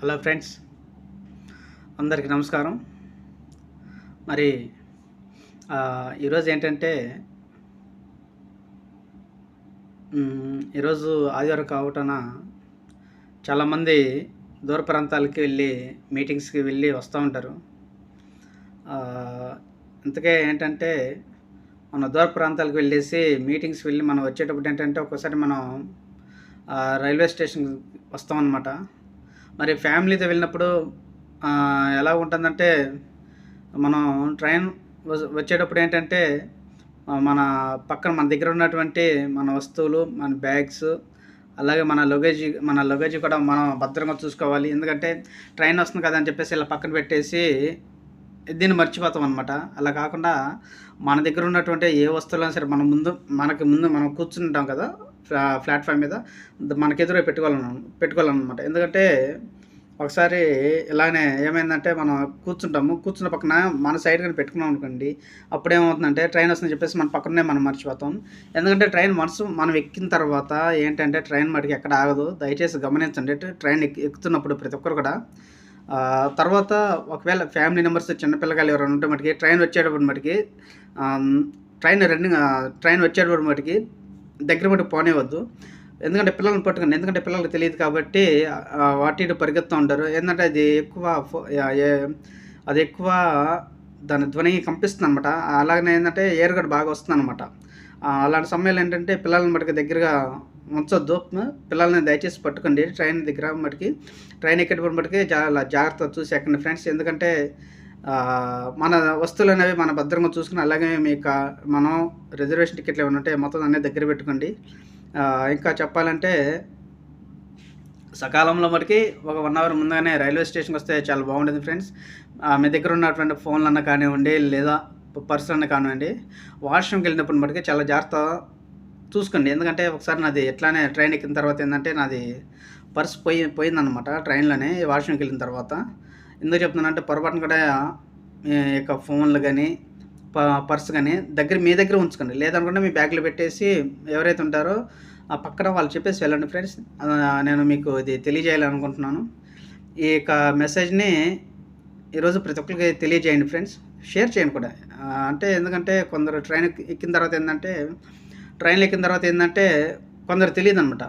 Hello friends అందరికీ నమస్కారం. మరి ఈరోజు ఏంటంటే ఈరోజు ఆదివారం కావటన చాలామంది దూర ప్రాంతాలకి వెళ్ళి మీటింగ్స్కి వెళ్ళి వస్తూ ఉంటారు. ఆ, ఇంతకే ఏంటంటే మన దూర ప్రాంతాలకు వెళ్ళేసి మీటింగ్స్ వెళ్ళి మనం వచ్చేటప్పుడు ఏంటంటే ఒక్కోసారి మనం రైల్వే స్టేషన్ వస్తామన్నమాట. మరి ఫ్యామిలీతో వెళ్ళినప్పుడు ఎలా ఉంటుందంటే మనం ట్రైన్ వచ్చేటప్పుడు ఏంటంటే మన పక్కన మన దగ్గర ఉన్నటువంటి మన వస్తువులు మన బ్యాగ్స్ అలాగే మన లగేజ్ మన లగేజ్ కూడా మనం భద్రంగా చూసుకోవాలి. ఎందుకంటే ట్రైన్ వస్తుంది కదా అని చెప్పేసి ఇలా పక్కన పెట్టేసి దీన్ని మర్చిపోతాం అనమాట అలా కాకుండా మన దగ్గర ఉన్నటువంటి ఏ వస్తువులైనా సరే మన ముందు మనకి ముందు మనం కూర్చుంటాం కదా ప్లాట్ఫామ్ మీద ద- పెట్టుకోవాలను పెట్టుకోవాలన్నమాట. ఎందుకంటే ఒకసారి ఇలానే ఏమైందంటే మనం కూర్చుంటాము కూర్చున్న పక్కన మన సైడ్ కానీ పెట్టుకున్నాం అనుకోండి అప్పుడు ఏమవుతుందంటే ట్రైన్ వస్తుందని చెప్పేసి మన పక్కనే మనం మర్చిపోతాం. ఎందుకంటే ట్రైన్ మనసు మనం ఎక్కిన తర్వాత ఏంటంటే ట్రైన్ మటుకు ఎక్కడ ఆగదు. దయచేసి గమనించండి ట్రైన్ ఎక్కి ఎక్కుతున్నప్పుడు ప్రతి ఒక్కరు కూడా. తర్వాత ఒకవేళ ఫ్యామిలీ మెంబర్స్ చిన్నపిల్లగాలు ఎవరైనా ఉంటే మటుకి ట్రైన్ వచ్చేటప్పుడు మటుకి ట్రైన్ రన్నింగ్ ట్రైన్ వచ్చేటప్పుడు మటుకి దగ్గర మటుకు పోనేవద్దు ఎందుకంటే పిల్లల్ని పట్టుకుని ఎందుకంటే పిల్లలకు తెలియదు కాబట్టి వాటి ఇటు పరిగెత్తూ ఉంటారు. ఏంటంటే అది ఎక్కువ అది ఎక్కువ దాని ధ్వని కంపిస్తుంది అనమాట అలాగనే ఏంటంటే ఎయిర్ కూడా బాగా వస్తుంది అనమాట అలాంటి సమయాలు ఏంటంటే పిల్లల్ని మటుకు దగ్గరగా ఉంచొద్దు. పిల్లల్ని దయచేసి పట్టుకోండి. ట్రైన్ దగ్గర మటుకి ట్రైన్ ఎక్కేటప్పుడు మటుకి చాలా జాగ్రత్త చూసి ఎక్కండి ఫ్రెండ్స్. ఎందుకంటే మన వస్తువులు అనేవి మన భద్రంగా చూసుకుని అలాగే మీకు మనం రిజర్వేషన్ టికెట్లు ఏమైనా ఉంటే మొత్తం అన్నీ దగ్గర పెట్టుకోండి. ఇంకా చెప్పాలంటే సకాలంలో మటుకి ఒక వన్ అవర్ ముందుగానే రైల్వే స్టేషన్కి వస్తే చాలా బాగుంటుంది ఫ్రెండ్స్. మీ దగ్గర ఉన్నటువంటి ఫోన్లు అన్న కానివ్వండి లేదా పర్స్ అన్న కానివ్వండి వాష్రూమ్కి వెళ్ళినప్పుడు మటుకి చాలా జాగ్రత్త చూసుకోండి. ఎందుకంటే ఒకసారి నాది ఎట్లానే ట్రైన్ ఎక్కిన తర్వాత ఏంటంటే నాది పర్స్ పోయి పోయిందనమాట ట్రైన్లోనే వాష్రూమ్కి వెళ్ళిన తర్వాత. ఎందుకు చెప్తున్నానంటే పొరపాటున కూడా మీ యొక్క ఫోన్లు కానీ పర్స్ కానీ దగ్గర మీ దగ్గర ఉంచుకోండి. లేదనుకుంటే మీ బ్యాగ్లో పెట్టేసి ఎవరైతే ఉంటారో ఆ పక్కన వాళ్ళు చెప్పేసి వెళ్ళండి ఫ్రెండ్స్. నేను మీకు ఇది తెలియజేయాలనుకుంటున్నాను. ఈ యొక్క మెసేజ్ని ఈరోజు ప్రతి ఒక్కరికి తెలియజేయండి ఫ్రెండ్స్. షేర్ చేయండి కూడా. అంటే ఎందుకంటే కొందరు ట్రైన్ ఎక్కిన తర్వాత ఏంటంటే ట్రైన్లు ఎక్కిన తర్వాత ఏంటంటే కొందరు తెలియదు అనమాట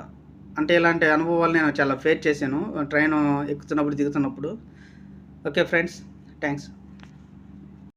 అంటే ఇలాంటి అనుభవాలు నేను చాలా ఫేస్ చేశాను. ట్రైన్ ఎక్కుతున్నప్పుడు దిగుతున్నప్పుడు. okay friends. Thanks.